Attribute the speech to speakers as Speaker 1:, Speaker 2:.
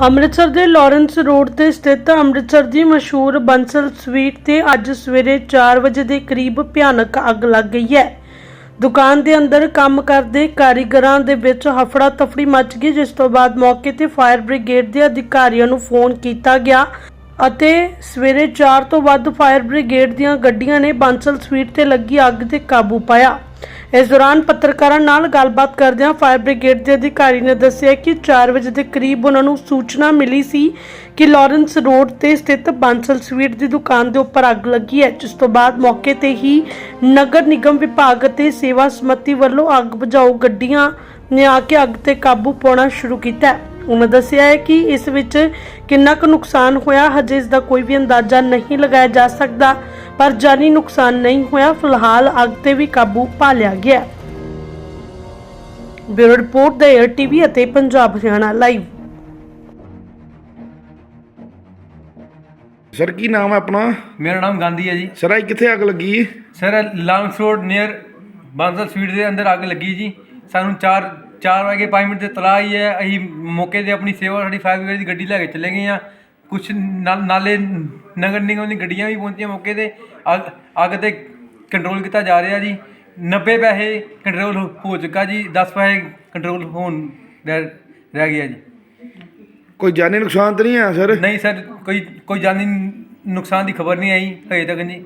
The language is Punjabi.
Speaker 1: ਅੰਮ੍ਰਿਤਸਰ ਦੇ ਲਾਰੈਂਸ ਰੋਡ ਤੇ ਸਥਿਤ ਅੰਮ੍ਰਿਤਸਰ ਦੀ ਮਸ਼ਹੂਰ ਬੰਸਲ ਸਵੀਟ ਤੇ ਅੱਜ ਸਵੇਰੇ 4 ਵਜੇ ਦੇ ਕਰੀਬ ਭਿਆਨਕ ਅੱਗ ਲੱਗ ਗਈ ਹੈ। ਦੁਕਾਨ ਦੇ ਅੰਦਰ ਕੰਮ ਕਰਦੇ ਕਾਰੀਗਰਾਂ ਦੇ ਵਿੱਚ ਹਫੜਾ ਤਫੜੀ ਮਚ ਗਈ, ਜਿਸ ਤੋਂ ਬਾਅਦ ਮੌਕੇ ਤੇ ਫਾਇਰ ਬ੍ਰਿਗੇਡ ਦੇ ਅਧਿਕਾਰੀਆਂ ਨੂੰ ਫੋਨ ਕੀਤਾ ਗਿਆ ਅਤੇ ਸਵੇਰੇ 4 ਤੋਂ ਵੱਧ ਫਾਇਰ ਬ੍ਰਿਗੇਡ ਦੀਆਂ ਗੱਡੀਆਂ ਨੇ ਬੰਸਲ ਸਵੀਟ ਤੇ ਲੱਗੀ ਅੱਗ ਤੇ ਕਾਬੂ ਪਾਇਆ। ਇਸ ਦੌਰਾਨ ਪੱਤਰਕਾਰਾਂ ਨਾਲ ਗੱਲਬਾਤ ਕਰਦਿਆਂ ਫਾਇਰ ਬ੍ਰਿਗੇਡ ਦੇ ਅਧਿਕਾਰੀ ਨੇ ਦੱਸਿਆ ਕਿ 4 ਵਜੇ ਦੇ ਕਰੀਬ ਉਹਨਾਂ ਨੂੰ ਸੂਚਨਾ ਮਿਲੀ ਸੀ ਕਿ ਲਾਰੈਂਸ ਰੋਡ ਤੇ ਸਥਿਤ ਬਾਂਸਲ ਸਵੀਟ ਦੀ ਦੁਕਾਨ ਦੇ ਉੱਪਰ ਅੱਗ ਲੱਗੀ ਹੈ, ਜਿਸ ਤੋਂ ਬਾਅਦ ਮੌਕੇ ਤੇ ਹੀ ਨਗਰ ਨਿਗਮ ਵਿਭਾਗ ਅਤੇ ਸੇਵਾ ਸਮੱਤੀ ਵੱਲੋਂ ਅੱਗ ਬੁਝਾਊ ਗੱਡੀਆਂ ਨੇ ਆ ਕੇ ਅੱਗ ਤੇ ਕਾਬੂ ਪਾਉਣਾ ਸ਼ੁਰੂ ਕੀਤਾ ਉਹਨਾਂ ਦੱਸਿਆ ਹੈ ਕਿ ਇਸ ਵਿੱਚ ਕਿੰਨਾ ਕੁ ਨੁਕਸਾਨ ਹੋਇਆ, ਹਜੇ ਇਸ ਦਾ ਕੋਈ ਵੀ ਅੰਦਾਜ਼ਾ ਨਹੀਂ ਲਗਾਇਆ ਜਾ ਸਕਦਾ। ਪਰ ਜਾਨੀ ਨੁਕਸਾਨ ਨਹੀਂ ਹੋਇਆ। ਫਿਲਹਾਲ ਅੱਗ ਤੇ ਵੀ ਕਾਬੂ ਪਾ ਲਿਆ ਗਿਆ। ਬਿਊਰੋ ਰਿਪੋਰਟ ਦਾ 에ਅਰ ਟੀਵੀ ਅਤੇ ਪੰਜਾਬ ਹਰਿਆਣਾ ਲਾਈਵ
Speaker 2: ਸਰ ਕੀ ਨਾਮ ਹੈ ਆਪਣਾ?
Speaker 3: ਮੇਰਾ ਨਾਮ ਗਾਂਧੀ ਹੈ ਜੀ।
Speaker 2: ਸਰ ਇਹ ਕਿੱਥੇ ਅੱਗ ਲੱਗੀ? ਹੈ
Speaker 3: sir long road near Bansal sweet ਦੇ ਅੰਦਰ ਅੱਗ ਲੱਗੀ ਜੀ। ਸਾਨੂੰ 4 4 ਵਜੇ 5 ਮਿੰਟ ਤੇ ਤਲਾ ਹੀ ਹੈ। ਅਸੀਂ ਮੌਕੇ ਤੇ ਆਪਣੀ ਸੇਵਾ ਸਾਡੀ ਫਾਇਰ ਬ੍ਰਿਗੇਡ ਦੀ ਗੱਡੀ ਲੈ ਕੇ ਚਲੇ ਗਏ ਆ ਕੁਝ ਨਾਲੇ ਨਗਰ ਨਿਗਮ ਦੀ ਗੱਡੀਆਂ ਵੀ ਪਹੁੰਚੀਆਂ ਮੌਕੇ ਤੇ। ਅੱਗ ਅੱਗ ਤੇ ਕੰਟਰੋਲ ਕੀਤਾ ਜਾ ਰਿਹਾ ਜੀ। 90 ਪੈਸੇ ਕੰਟਰੋਲ ਹੋ ਚੁੱਕਾ ਜੀ 10 ਪੈਸੇ ਕੰਟਰੋਲ ਹੋਣ ਰਹਿ ਰਹਿ ਗਿਆ ਜੀ।
Speaker 2: ਕੋਈ ਜਾਨੀ ਨੁਕਸਾਨ ਤਾਂ ਨਹੀਂ ਹੈ ਸਰ?
Speaker 3: ਨਹੀਂ ਸਰ ਕੋਈ ਕੋਈ ਜਾਨੀ ਨੁਕਸਾਨ ਦੀ ਖਬਰ ਨਹੀਂ ਆਈ ਹਜੇ ਤੱਕ ਜੀ